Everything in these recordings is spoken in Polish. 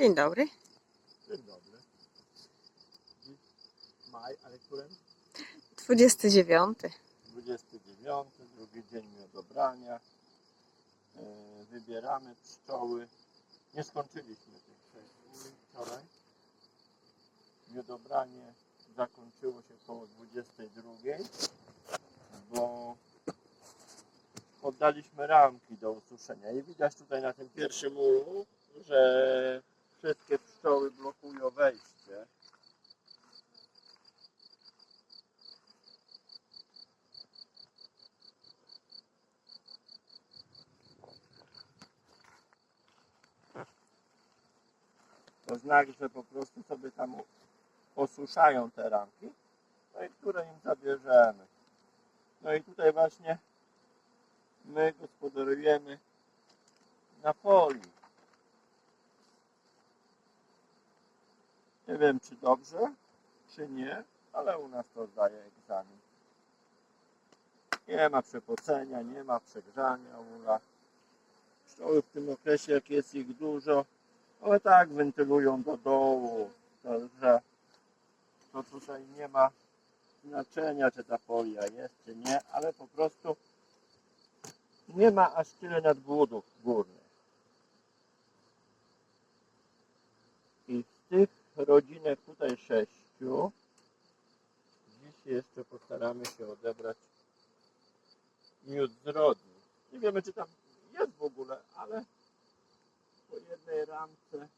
Dzień dobry. Dzień dobry. Maj, ale którym? 29. 29, drugi dzień miodobrania. E, Wybieramy pszczoły. Nie skończyliśmy tych sześciu wczoraj. Miodobranie zakończyło się około 22, bo oddaliśmy ramki do ususzenia. I widać tutaj na tym pierwszym ulu, że wszystkie pszczoły blokują wejście. To znak, że po prostu sobie tam osuszają te ramki, no i które im zabierzemy. No i tutaj właśnie my gospodarujemy na folii. Wiem czy dobrze, czy nie, ale u nas to zdaje egzamin. Nie ma przepocenia, nie ma przegrzania ula. Pszczoły w tym okresie, jak jest ich dużo, ale tak wentylują do dołu. Także to tutaj nie ma znaczenia, czy ta folia jest, czy nie, ale po prostu nie ma aż tyle nadbudów górnych. I z tych rodzinek tutaj sześciu, dziś jeszcze postaramy się odebrać miód z rodni. Nie wiemy, czy tam jest w ogóle, ale po jednej ramce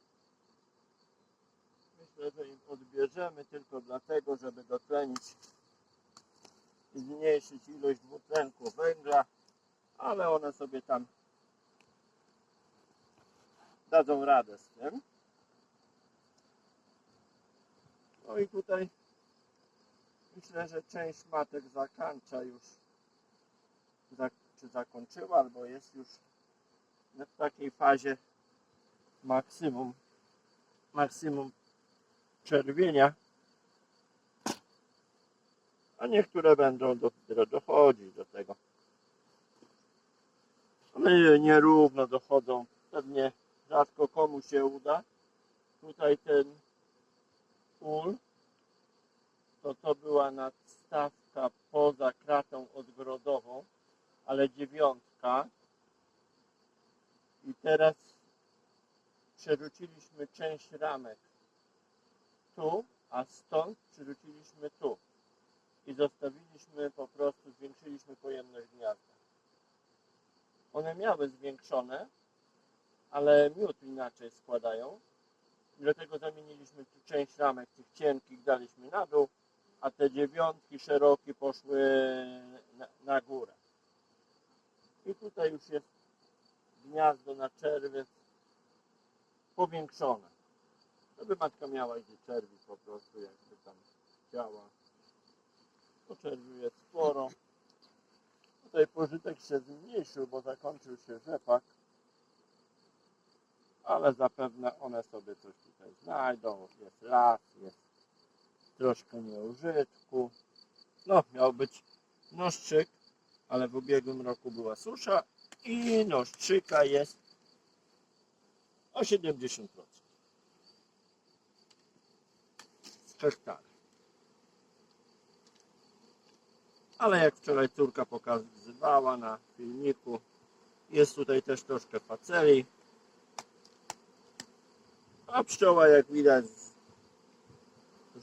myślę, że im odbierzemy tylko dlatego, żeby dotlenić i zmniejszyć ilość dwutlenku węgla, ale one sobie tam dadzą radę z tym. No i tutaj myślę, że część matek zakończa już, czy zakończyła, albo jest już w takiej fazie maksimum, maksimum czerwienia, a niektóre będą dopiero dochodzić do tego. One nierówno dochodzą, pewnie rzadko komu się uda. Tutaj ten ul, to to była nadstawka poza kratą odgrodową, ale dziewiątka. I teraz przerzuciliśmy część ramek tu, a stąd przerzuciliśmy tu. I zostawiliśmy po prostu, zwiększyliśmy pojemność gniazda. One miały zwiększone, ale miód inaczej składają. Dlatego zamieniliśmy tu część ramek tych cienkich, daliśmy na dół, a te dziewiątki szerokie poszły na, na górę. I tutaj już jest gniazdo na czerwiec powiększone. Żeby matka miała gdzie czerwić po prostu, jakby tam chciała. To czerwiu jest sporo. Tutaj pożytek się zmniejszył, bo zakończył się rzepak. Ale zapewne one sobie coś tutaj znajdą. Jest las, jest troszkę nieużytku. No, miał być noszczyk, ale w ubiegłym roku była susza i noszczyka jest o 70% z hektara. Ale jak wczoraj córka pokazywała na filmiku, jest tutaj też troszkę paceli. A pszczoła jak widać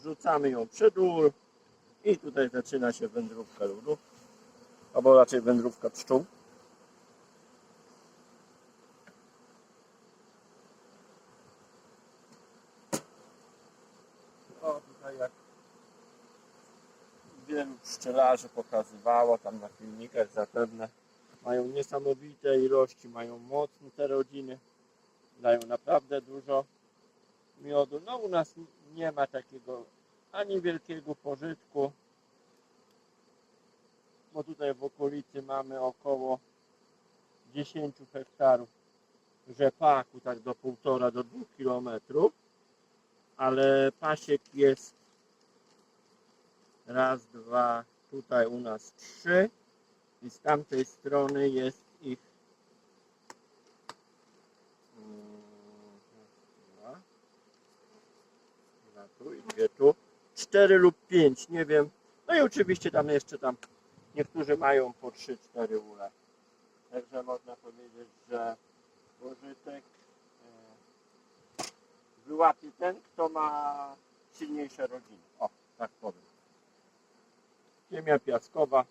rzucamy ją przed ul i tutaj zaczyna się wędrówka ludów, albo raczej wędrówka pszczół. O, tutaj jak wielu pszczelarzy pokazywało tam na filmikach zapewne mają niesamowite ilości, mają mocne te rodziny, dają naprawdę dużo miodu. No u nas nie ma takiego ani wielkiego pożytku, bo tutaj w okolicy mamy około 10 hektarów rzepaku, tak do 1,5 do 2 kilometrów, ale pasiek jest raz, dwa, tutaj u nas trzy i z tamtej strony jest ich mm, raz, dwa, tu i dwie tu. Cztery lub pięć, nie wiem. No i oczywiście tam jeszcze tam niektórzy mają po trzy, cztery ule. Także można powiedzieć, że pożytek e, wyłapie ten, kto ma silniejsze rodziny. O, tak powiem. Ziemia piaskowa.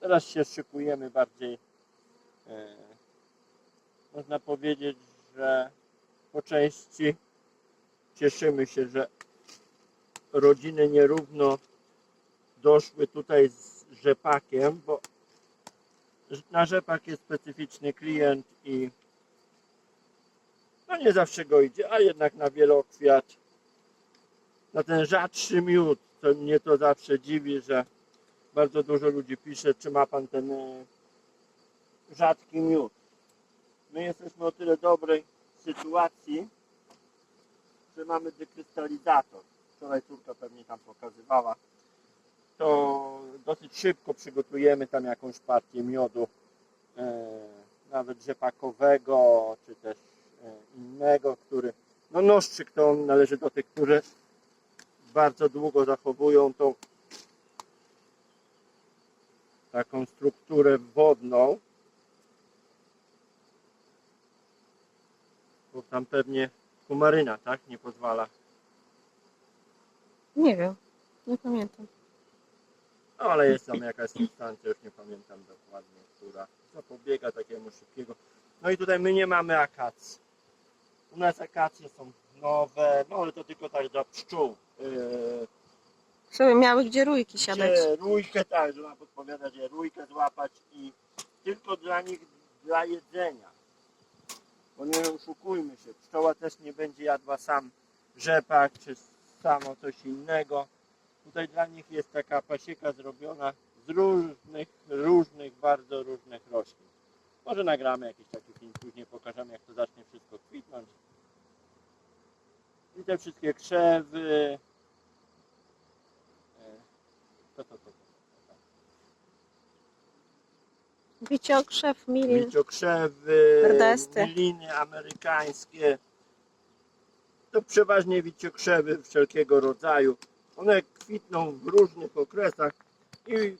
Teraz się szykujemy bardziej. E, można powiedzieć, że po części cieszymy się, że rodziny nierówno doszły tutaj z rzepakiem, bo na rzepak jest specyficzny klient i no nie zawsze go idzie, a jednak na wielokwiat, na ten rzadszy miód, to mnie to zawsze dziwi, że bardzo dużo ludzi pisze, czy ma pan ten e, rzadki miód. My jesteśmy o tyle dobrej sytuacji, że mamy dekrystalizator. Wczoraj córka pewnie tam pokazywała. To dosyć szybko przygotujemy tam jakąś partię miodu, e, nawet rzepakowego, czy też e, innego, który, no noszczyk to on należy do tych, które bardzo długo zachowują tą taką strukturę wodną. Bo tam pewnie kumaryna, tak? Nie pozwala. Nie wiem. Nie pamiętam. No ale jest tam jakaś substancja, już nie pamiętam dokładnie, która zapobiega takiemu szybkiego. No i tutaj my nie mamy akacji. U nas akacje są nowe, no ale to tylko tak dla pszczół. Yy, Żeby miały gdzie rójki siadać. Gdzie rójkę tak, że ma podpowiadać, że rójkę złapać i tylko dla nich, dla jedzenia. Bo nie oszukujmy się, pszczoła też nie będzie jadła sam rzepak czy samo coś innego. Tutaj dla nich jest taka pasieka zrobiona z różnych, różnych, bardzo różnych roślin. Może nagramy jakiś taki film, później pokażemy jak to zacznie wszystko kwitnąć. I te wszystkie krzewy, e, to, to, to. Wiciokrzew, milin. Wiciokrzewy, Rdesty. miliny amerykańskie. To przeważnie wiciokrzewy wszelkiego rodzaju. One kwitną w różnych okresach i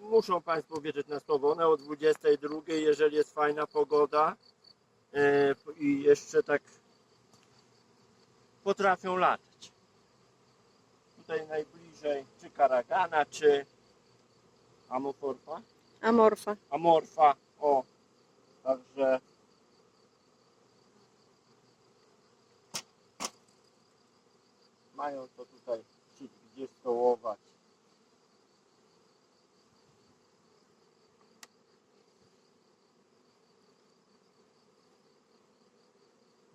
muszą Państwo wierzyć na słowo. One o 22, jeżeli jest fajna pogoda e, i jeszcze tak potrafią latać. Tutaj najbliżej czy karagana, czy amoforfa. Amorfa. Amorfa, o, także mają to tutaj gdzie stołować.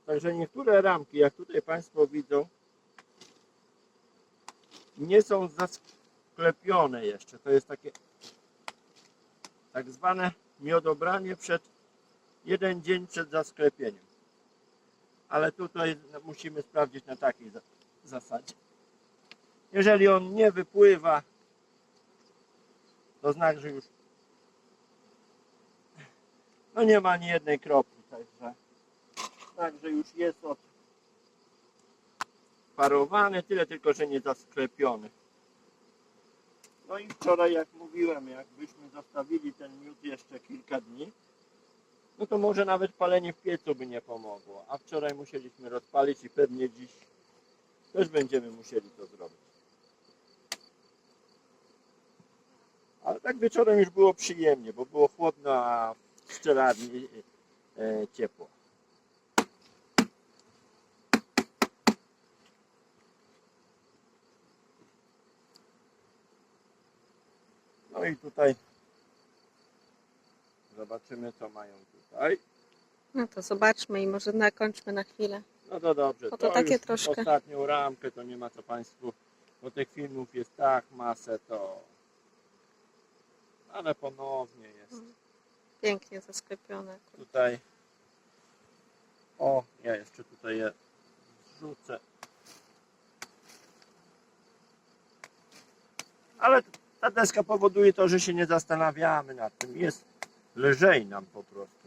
Także niektóre ramki, jak tutaj Państwo widzą, nie są zasklepione jeszcze. To jest takie tak zwane miodobranie przed jeden dzień przed zasklepieniem. Ale tutaj musimy sprawdzić na takiej zasadzie. Jeżeli on nie wypływa, to znak, że już no nie ma ani jednej kropli, także także już jest od parowany, tyle tylko, że nie zasklepiony. No i wczoraj, jak mówiłem, jakbyśmy zostawili ten miód jeszcze kilka dni, no to może nawet palenie w piecu by nie pomogło. A wczoraj musieliśmy rozpalić i pewnie dziś też będziemy musieli to zrobić. Ale tak wieczorem już było przyjemnie, bo było chłodno, a w szczelarni e, ciepło. No i tutaj zobaczymy co mają tutaj. No to zobaczmy i może nakończmy na chwilę. No to dobrze. No to takie już troszkę. Ostatnią ramkę to nie ma co Państwu, bo tych filmów jest tak masę to. Ale ponownie jest Pięknie zasklepione. tutaj. O, ja jeszcze tutaj je zrzucę. Ale ta deska powoduje to, że się nie zastanawiamy nad tym. Jest lżej nam po prostu.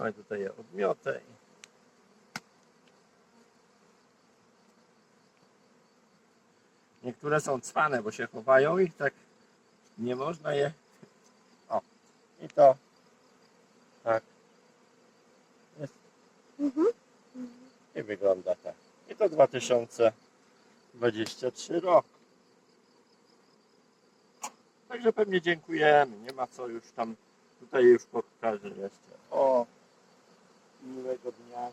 ale tutaj je odmiotę Niektóre są cwane, bo się chowają i tak nie można je. O, i to tak jest. I wygląda tak. I to 2023 rok. Także pewnie dziękujemy. Nie ma co już tam. Tutaj już pokażę jeszcze. O miłego dnia.